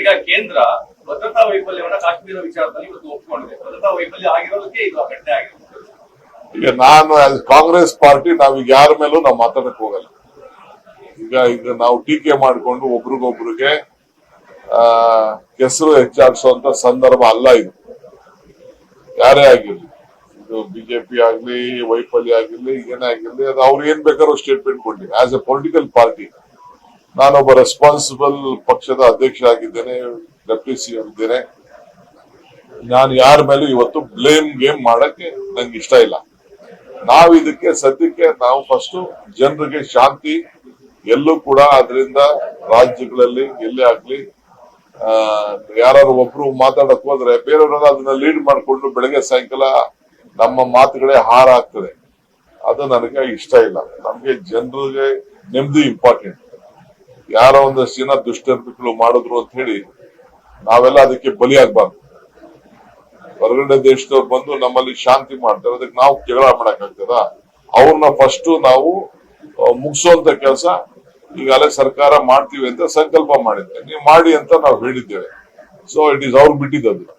ಈಗ ಕೇಂದ್ರ ಭದ್ರತಾ ವೈಫಲ್ಯವನ್ನ ಕಾಶ್ಮೀರ ವಿಚಾರದಲ್ಲಿ ಇವತ್ತು ಒಪ್ಪಿಕೊಂಡಿದೆ ಭದ್ರತಾ ವೈಫಲ್ಯ ಆಗಿರೋದಕ್ಕೆ ಇದು ಘಟನೆ ಆಗಿರೋದು. ಈಗ ನಾನು ಕಾಂಗ್ರೆಸ್ ಪಾರ್ಟಿ ನಾವೀಗ ಯಾರ ಮೇಲೂ ನಾವು ಮಾತಾಡಕ್ ಹೋಗಲ್ಲ. ಈಗ ಈಗ ನಾವು ಟೀಕೆ ಮಾಡಿಕೊಂಡು ಒಬ್ರಿಗೊಬ್ರಿಗೆ, ಆ ಹೆಸರು ಹೆಚ್ಚಾಗಿಸುವಂತ ಸಂದರ್ಭ ಅಲ್ಲ ಇದು. ಯಾರೇ ಆಗಿರ್ಲಿ, ಇದು ಬಿಜೆಪಿ ಆಗ್ಲಿ, ವೈಫಲ್ಯ ಆಗಿರ್ಲಿ ಏನೇ ಆಗಿರ್ಲಿ ಅದು ಅವ್ರು ಏನ್ ಬೇಕಾದ್ರೂ ಸ್ಟೇಟ್ಮೆಂಟ್ ಕೊಡ್ಲಿ. ಆಸ್ ಎ ಪೊಲಿಟಿಕಲ್ ಪಾರ್ಟಿ ನಾನೊಬ್ಬ ರೆಸ್ಪಾನ್ಸಿಬಲ್ ಪಕ್ಷದ ಅಧ್ಯಕ್ಷ ಆಗಿದ್ದೇನೆ ಡೆಪ್ಟಿ ಸಿಎಂ ಇದ್ದೇನೆ. ನಾನು ಯಾರ ಮೇಲೂ ಇವತ್ತು ಬ್ಲೇಮ್ ಗೇಮ್ ಮಾಡಕ್ಕೆ ನಂಗೆ ಇಷ್ಟ ಇಲ್ಲ. ನಾವು ಇದಕ್ಕೆ ಸದ್ಯಕ್ಕೆ ನಾವು ಫಸ್ಟ್ ಜನರಿಗೆ ಶಾಂತಿ, ಎಲ್ಲೂ ಕೂಡ ಅದರಿಂದ ರಾಜ್ಯಗಳಲ್ಲಿ ಎಲ್ಲೇ ಆಗ್ಲಿ ಯಾರು ಒಬ್ರು ಮಾತಾಡಕ್ ಹೋದ್ರೆ ಬೇರೆಯವರೆಲ್ಲ ಅದನ್ನ ಲೀಡ್ ಮಾಡಿಕೊಂಡು ಬೆಳಗ್ಗೆ ಸಾಯಂಕಾಲ ನಮ್ಮ ಮಾತುಗಳೇ ಹಾರ ಆಗ್ತದೆ ಅದು ನನಗೆ ಇಷ್ಟ ಇಲ್ಲ. ನಮ್ಗೆ ಜನರಿಗೆ ನೆಮ್ಮದಿ ಇಂಪಾರ್ಟೆಂಟ್ ಯಾರೋ ಜನ ದುಷ್ಟರ್ಮಿಗಳು ಮಾಡಿದ್ರು ಅಂತ ಹೇಳಿ ನಾವೆಲ್ಲ ಅದಕ್ಕೆ ಬಲಿಯಾಗಬಾರ್ದು. ಹೊರಗಡೆ ದೇಶದವ್ರು ಬಂದು ನಮ್ಮಲ್ಲಿ ಶಾಂತಿ ಮಾಡ್ತಾರೆ. ಅದಕ್ಕೆ ನಾವು ಜಗಳ ಮಾಡಕ್ ಆಗ್ತದ? ಅವ್ರನ್ನ ಫಸ್ಟ್ ನಾವು ಮುಗಿಸುವಂತ ಕೆಲಸ ಈಗಾಗಲೇ ಸರ್ಕಾರ ಮಾಡ್ತೀವಿ ಅಂತ ಸಂಕಲ್ಪ ಮಾಡಿದ್ದೆ ನೀವು ಮಾಡಿ ಅಂತ ನಾವು ಹೇಳಿದ್ದೇವೆ. ಸೊ ಇಟ್ ಈಸ್ ಅವ್ರು ಬಿಟ್ಟಿದ್ದದು